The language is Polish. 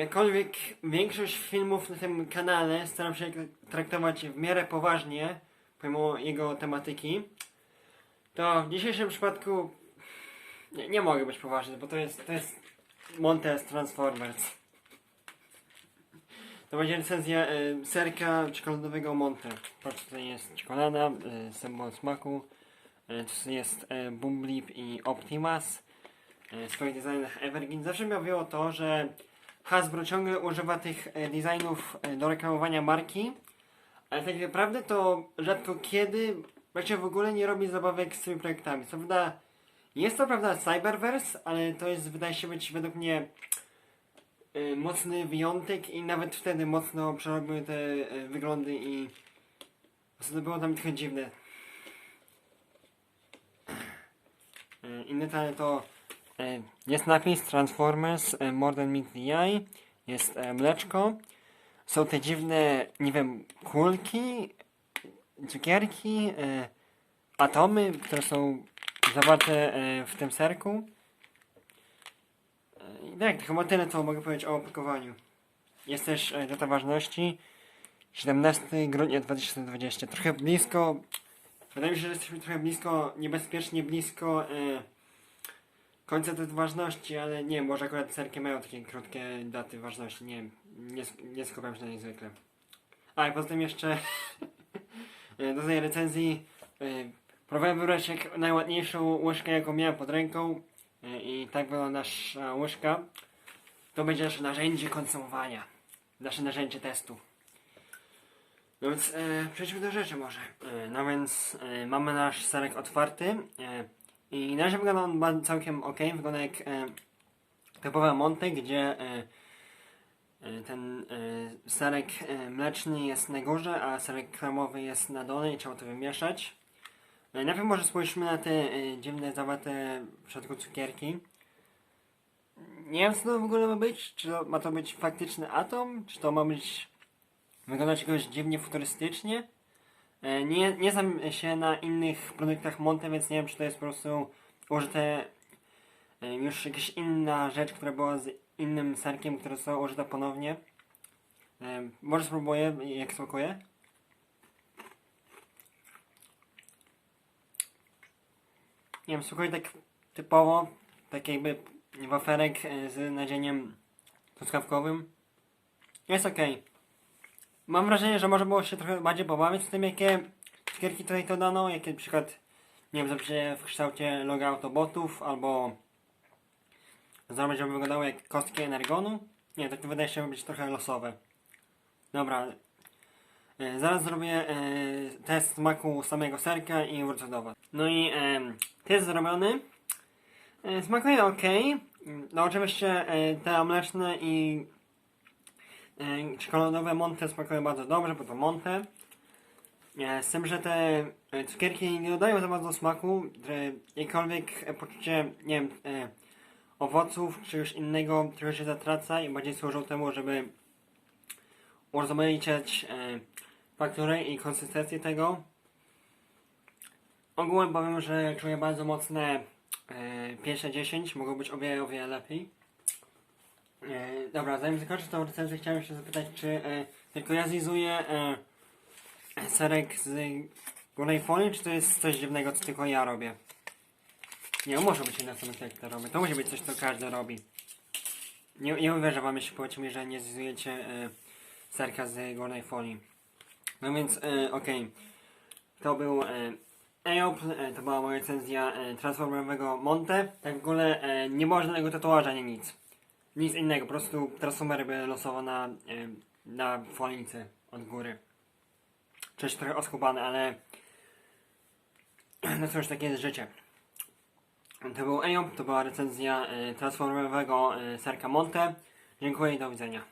Jakkolwiek większość filmów na tym kanale staram się traktować w miarę poważnie, pomimo jego tematyki, to w dzisiejszym przypadku nie, nie mogę być poważny, bo to jest, to jest Montes Transformers. To będzie recenzja y, serka czekoladowego Monte. Patrz, tutaj jest czekolada, y, symbol smaku. Y, tu jest y, i Optimus. Y, w swoich designach Evergreen. Zawsze bawiło to, że Hasbro ciągle używa tych y, designów y, do reklamowania marki, ale tak naprawdę to rzadko kiedy, właściwie w ogóle nie robi zabawek z tymi projektami. Co prawda, jest to prawda Cyberverse, ale to jest, wydaje się być według mnie y, mocny wyjątek i nawet wtedy mocno przerobiły te wyglądy i prostu było tam trochę dziwne. Inne tale to jest napis Transformers y, More Than Meets the Eye, jest y, mleczko, są te dziwne, nie wiem, kulki, cukierki, atomy, które są zawarte w tym serku. I tak, chyba tyle, co mogę powiedzieć o opakowaniu. Jest też e, data ważności 17 grudnia 2020. Trochę blisko, wydaje mi się, że jesteśmy trochę blisko, niebezpiecznie blisko e, końca daty ważności, ale nie może akurat serki mają takie krótkie daty ważności, nie nie, nie skupiam się na nich zwykle. A i poza tym jeszcze e, do tej recenzji e, próbowałem wybrać jak najładniejszą łyżkę, jaką miałem pod ręką. E, I tak wygląda nasza łyżka. To będzie nasze narzędzie konsumowania. Nasze narzędzie testu. No więc przejdźmy do rzeczy może. No więc mamy nasz serek otwarty. I na razie wygląda on całkiem ok. Wygląda jak e, typowe Monte, gdzie e, e, ten e, serek e, mleczny jest na górze, a serek kremowy jest na dole i trzeba to wymieszać. E, Najpierw może spójrzmy na te e, dziwne, zawarte w środku cukierki. Nie wiem, co to w ogóle ma być. Czy to, ma to być faktyczny atom? Czy to ma być wyglądać jakoś dziwnie futurystycznie? E, Nie, nie znam się na innych produktach Monte, więc nie wiem, czy to jest po prostu użyte e, już jakaś inna rzecz, która była z innym serkiem, która została użyta ponownie. E, Może spróbuję, jak smakuje. Nie wiem, smakuje tak typowo, tak jakby waferek z nadzieniem truskawkowym. Jest ok. Mam wrażenie, że może było się trochę bardziej pobawić z tym, jakie cukierki tutaj to dano, jakie na przykład, nie wiem, zrobicie w kształcie loga Autobotów, albo zrobić, żeby wyglądało jak kostki Energonu. Nie, tak to wydaje się być trochę losowe. Dobra. E, Zaraz zrobię e, test smaku samego serka i wrócę do Was. No i e, test zrobiony. E, smakuje ok. No oczywiście e, te mleczne i e, czekoladowe Monte smakują bardzo dobrze, bo to Monte. E, z tym, że te e, cukierki nie dodają za bardzo smaku, że jakkolwiek e, poczucie, nie wiem, owoców czy już innego trochę się zatraca i bardziej służą temu, żeby urozmaicić e, fakturę i konsystencję tego. Ogółem powiem, że czuję bardzo mocne pierwsze 10, mogą być o wiele, o wiele lepiej. E, dobra, zanim zakończę tą recenzję, chciałem jeszcze zapytać, czy e, tylko ja zlizuję e, serek z górnej folii, czy to jest coś dziwnego, co tylko ja robię? Nie, muszę być inna strona, jak to robię. To musi być coś, co każdy robi. Nie, nie uwierzę wam, jeśli powiecie mi, że nie zlizujecie e, serka z górnej folii. No więc, e, okej. To był e, EOP, e, to była moja recenzja e, transformerowego Monte. Tak w ogóle e, nie było żadnego tatuaża, nie nic. Nic innego, po prostu transformery były losowo na, e, na od góry. Coś trochę oskubane, ale no cóż, takie jest życie. To był EOP, to była recenzja e, transformerowego e, serka Monte. Dziękuję i do widzenia.